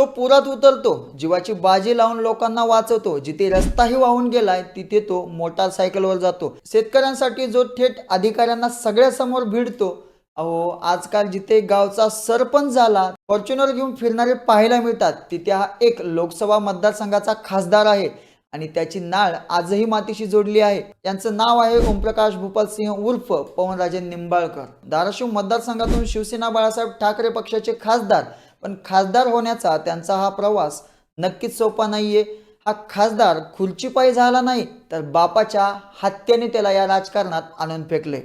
तो पुरात उतरतो. जीवाची बाजी लावून लोकांना वाचवतो. जिथे रस्ताही वाहून गेलाय तिथे तो मोटारसायकलवर जातो. शेतकऱ्यांसाठी जो थेट अधिकाऱ्यांना सगळ्यासमोर भिडतो अहो आजकाल जिथे गावचा सरपंच झाला फॉर्च्युनर घेऊन फिरणारे पाहायला मिळतात. तिथे हा एक लोकसभा मतदारसंघाचा खासदार आहे आणि त्याची नाळ आजही मातीशी जोडली आहे. त्यांचं नाव आहे ओमप्रकाश भूपाल सिंह उर्फ पवनराजे निंबाळकर. धाराशिव मतदारसंघातून शिवसेना बाळासाहेब ठाकरे पक्षाचे खासदार पण खासदार होण्याचा त्यांचा हा प्रवास नक्कीच सोपा नाही आहे हा खासदार खुर्चीपायी झाला नाही तर बापाच्या हत्याने त्याला या राजकारणात आणून फेकले.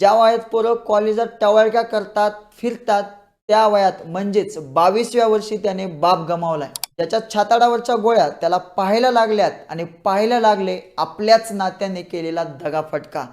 ज्या वयात पोरं कॉलेजात टवाळक्या करतात फिरतात त्या वयात म्हणजेच बावीसव्या वर्षी त्याने बाप गमावलाय. त्याच्या छाताडावरच्या गोळ्या त्याला पाहायला लागल्यात आणि पाहायला लागले आपल्याच नात्याने केलेला दगाफटका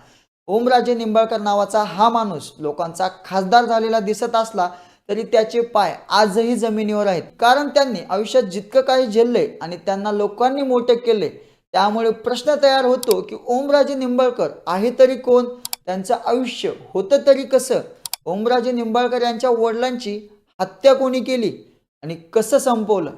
ओमराजे निंबाळकर नावाचा हा माणूस लोकांचा खासदार झालेला दिसत असला तरी त्याचे पाय आजही जमिनीवर आहेत. कारण त्यांनी आयुष्यात जितकं काही झेलले आणि त्यांना लोकांनी मोठे केले त्यामुळे प्रश्न तयार होतो की ओमराजे निंबाळकर आहे तरी कोण? त्यांचं आयुष्य होतं तरी कसं? ओमराजे निंबाळकर यांच्या वडिलांची हत्या कोणी केली आणि कसं संपवलं?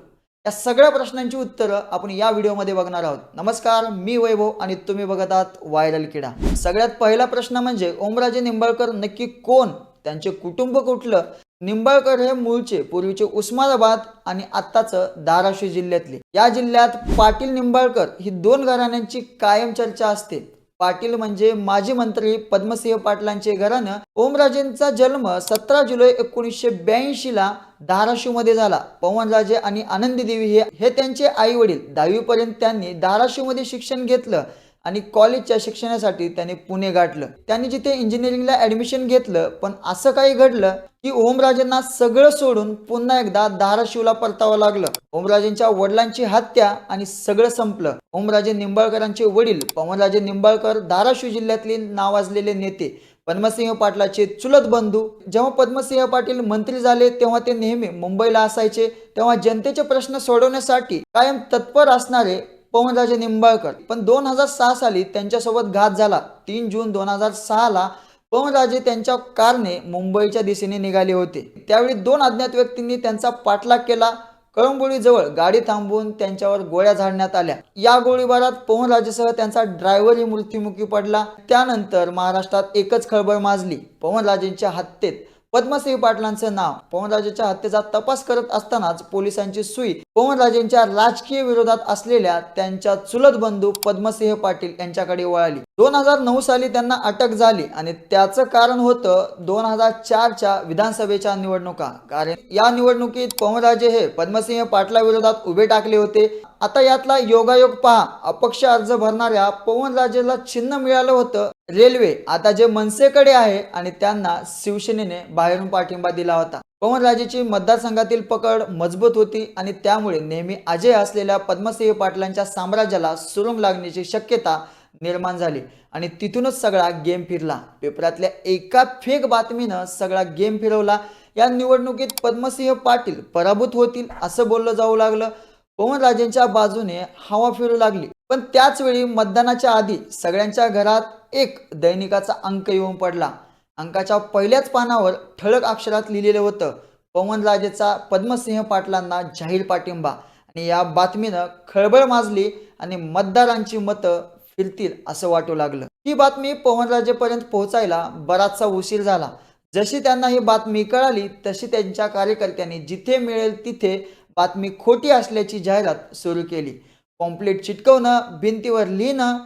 या सगळ्या प्रश्नांची उत्तरं आपण या व्हिडिओमध्ये बघणार आहोत. नमस्कार मी वैभव आणि तुम्ही बघत आहात व्हायरल किडा. सगळ्यात पहिला प्रश्न म्हणजे ओमराजे निंबाळकर नक्की कोण? त्यांचे कुटुंब कुठलं? निंबाळकर हे मूळचे पूर्वीचे उस्मानाबाद आणि आत्ताचं धाराशिव जिल्ह्यातले. या जिल्ह्यात पाटील निंबाळकर ही दोन घराण्यांची कायम चर्चा असते. पाटील म्हणजे माजी मंत्री पद्मसिंह पाटलांचे घराणं. ओमराजेंचा जन्म सतरा जुलै एकोणीसशे ब्याऐंशी ला झाला. पवनराजे आणि आनंदी देवी हे हे त्यांचे आई वडील दहावीपर्यंत त्यांनी धाराशिवमध्ये शिक्षण घेतलं. आणि कॉलेजच्या शिक्षणासाठी त्याने पुणे गाठलं. त्यांनी जिथे इंजिनिअरिंगला ऍडमिशन घेतलं पण असं काही घडलं की ओमराजेंना सगळं सोडून पुन्हा एकदा धाराशिवला परतावं लागलं. ओमराजेंच्या वडिलांची हत्या आणि सगळं संपलं. ओमराजे निंबाळकरांचे वडील पवनराजे निंबाळकर धाराशिव जिल्ह्यातले नावाजलेले नेते पद्मसिंह पाटलाचे चुलत बंधू. जेव्हा पद्मसिंह पाटील मंत्री झाले तेव्हा ते नेहमी मुंबईला असायचे. तेव्हा जनतेचे प्रश्न सोडवण्यासाठी कायम तत्पर असणारे पवनराजे निंबाळकर. पण दोन हजार सहा साली त्यांच्यासोबत घात झाला. तीन जून दोन हजार सहाला पवनराजे त्यांच्या कारने मुंबईच्या दिशेने निघाले होते. त्यावेळी दोन अज्ञात व्यक्तींनी त्यांचा पाठलाग केला. कळंबोळीजवळ गाडी थांबवून त्यांच्यावर गोळ्या झाडण्यात आल्या. या गोळीबारात पवनराजेसह त्यांचा ड्रायव्हरही मृत्युमुखी पडला. त्यानंतर महाराष्ट्रात एकच खळबळ माजली. पवनराजेंच्या हत्येत पद्मसिंह पाटलांचं नाव. पवनराजेच्या हत्येचा तपास करत असतानाच पोलिसांची सुई पवनराजेंच्या राजकीय विरोधात असलेल्या त्यांच्या चुलत बंधू पद्मसिंह पाटील यांच्याकडे वळाली. दोन हजार नऊ साली त्यांना अटक झाली आणि त्याचं कारण होतं दोन हजार चारच्या विधानसभेच्या निवडणुका. कारण या निवडणुकीत पवनराजे हे पद्मसिंह पाटला विरोधात उभे टाकले होते. आता यातला योगायोग पहा. अपक्ष अर्ज भरणाऱ्या पवनराजेला चिन्ह मिळालं होतं. रेल्वे आता जे मनसेकडे आहे आणि त्यांना शिवसेनेने बाहेरून पाठिंबा दिला होता. पवनराजेची मतदारसंघातील पकड मजबूत होती आणि त्यामुळे नेहमी अजय असलेल्या पद्मसिंह पाटलांच्या साम्राज्याला सुरुंग लागण्याची शक्यता निर्माण झाली आणि तिथूनच सगळा गेम फिरला. पेपरातल्या एका फेक बातमीनं सगळा गेम फिरवला. या निवडणुकीत पद्मसिंह पाटील पराभूत होतील असं बोललं जाऊ लागलं. पवनराजेंच्या बाजूने हवा फिरू लागली. पण त्याच वेळी मतदानाच्या आधी सगळ्यांच्या घरात एक दैनिकाचा अंक येऊन पडला. अंकाच्या पहिल्याच पानावर ठळक अक्षरात लिहिलेलं होतं पवनराजेचा पद्मसिंह पाटलांना जाहीर पाठिंबा. आणि या बातमीनं खळबळ माजली आणि मतदारांची मतं फिरतील असं वाटू लागलं. ही बातमी पवनराजेपर्यंत पोहोचायला बराचसा उशीर झाला. जशी त्यांना ही बातमी कळाली तशी त्यांच्या कार्यकर्त्यांनी जिथे मिळेल तिथे बातमी खोटी असल्याची जाहिरात सुरू केली. पॉम्पलेट चिटकवणं भिंतीवर लिहिणं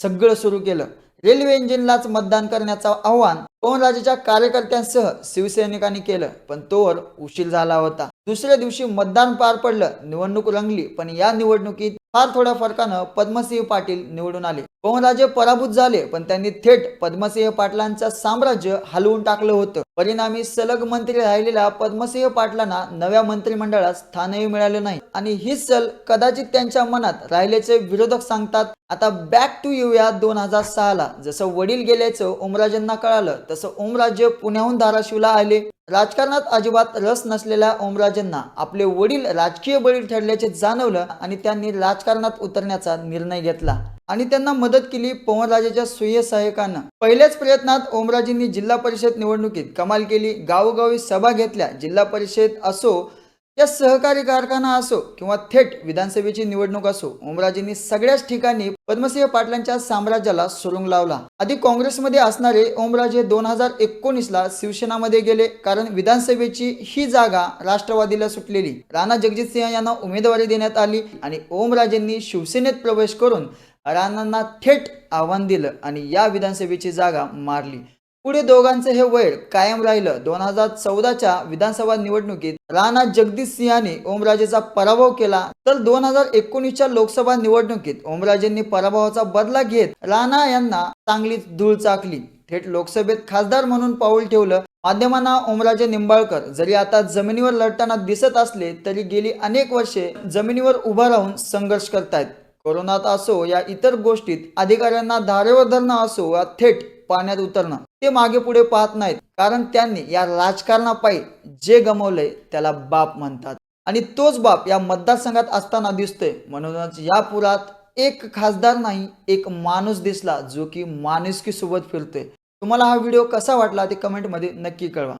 सगळं सुरू केलं. रेल्वे इंजिनलाच मतदान करण्याचं आव्हान पवनराजेच्या कार्यकर्त्यांसह शिवसैनिकांनी केलं पण तोवर उशीर झाला होता. दुसऱ्या दिवशी मतदान पार पडलं निवडणूक रंगली पण या निवडणुकीत फार थोड्या फरकानं पद्मसिंह पाटील निवडून आले. पवनराजे पराभूत झाले पण त्यांनी थेट पद्मसिंह पाटलांचं साम्राज्य हलवून टाकलं होतं. परिणामी सलग मंत्री राहिलेल्या पद्मसिंह पाटलांना नव्या मंत्रिमंडळात स्थानही मिळाले नाही. आणि ही सल कदाचित त्यांच्या मनात राहिल्याचे विरोधक सांगतात आता बॅक टू येऊया दोन हजार सहाला. जसं वडील गेल्याचं ओमराजेंना कळालं तसं ओमराजे पुण्याहून धाराशिवला आले. राजकारणात अजिबात रस नसलेल्या ओमराजेंना आपले वडील राजकीय बळी ठरल्याचे जाणवलं आणि त्यांनी राजकारणात उतरण्याचा निर्णय घेतला. आणि त्यांना मदत केली पवनराजेच्या सुय सहायकांना. पहिल्याच प्रयत्नात ओमराजेंनी जिल्हा परिषद निवडणुकीत कमाल केली. गावोगावी सभा घेतल्या. जिल्हा परिषद असो या सहकारी कारखाना असो किंवा थेट विधानसभेची निवडणूक असो ओमराजेंनी सगळ्याच ठिकाणी पद्मसिंह पाटलांच्या साम्राज्याला सुरुंग लावला. आधी काँग्रेसमध्ये असणारे ओमराजे दोन हजार एकोणीसला शिवसेनामध्ये गेले कारण विधानसभेची ही जागा राष्ट्रवादीला सुटलेली. राणा जगजितसिंह यांना उमेदवारी देण्यात आली आणि ओमराजेंनी शिवसेनेत प्रवेश करून राणांना थेट आव्हान दिलं आणि या विधानसभेची जागा मारली. पुढे दोघांचं हे वैर कायम राहिलं. दोन हजार चौदाच्या विधानसभा निवडणुकीत राणा जगदीश सिंहाने ओमराजेचा पराभव केला. तर दोन हजार एकोणीसच्या लोकसभा निवडणुकीत ओमराजेंनी पराभवाचा बदला घेत राणा यांना चांगलीच धूळ चाकली. थेट लोकसभेत खासदार म्हणून पाऊल ठेवलं. माध्यमांना ओमराजे निंबाळकर जरी आता जमिनीवर लढताना दिसत असले तरी गेली अनेक वर्षे जमिनीवर उभा राहून संघर्ष करतायत. कोरोनात असो या इतर गोष्टीत अधिकाऱ्यांना धारेवर धरणं असो या थेट पाण्यात उतरणं ते मागे पुढे पाहत नाहीत. कारण त्यांनी या राजकारणापायी जे गमवलंय त्याला बाप म्हणतात. आणि तोच बाप या मतदारसंघात असताना दिसतोय. म्हणूनच या पुरात एक खासदार नाही एक माणूस दिसला जो की माणुसकी सोबत फिरतोय. तुम्हाला हा व्हिडिओ कसा वाटला ते कमेंटमध्ये नक्की कळवा.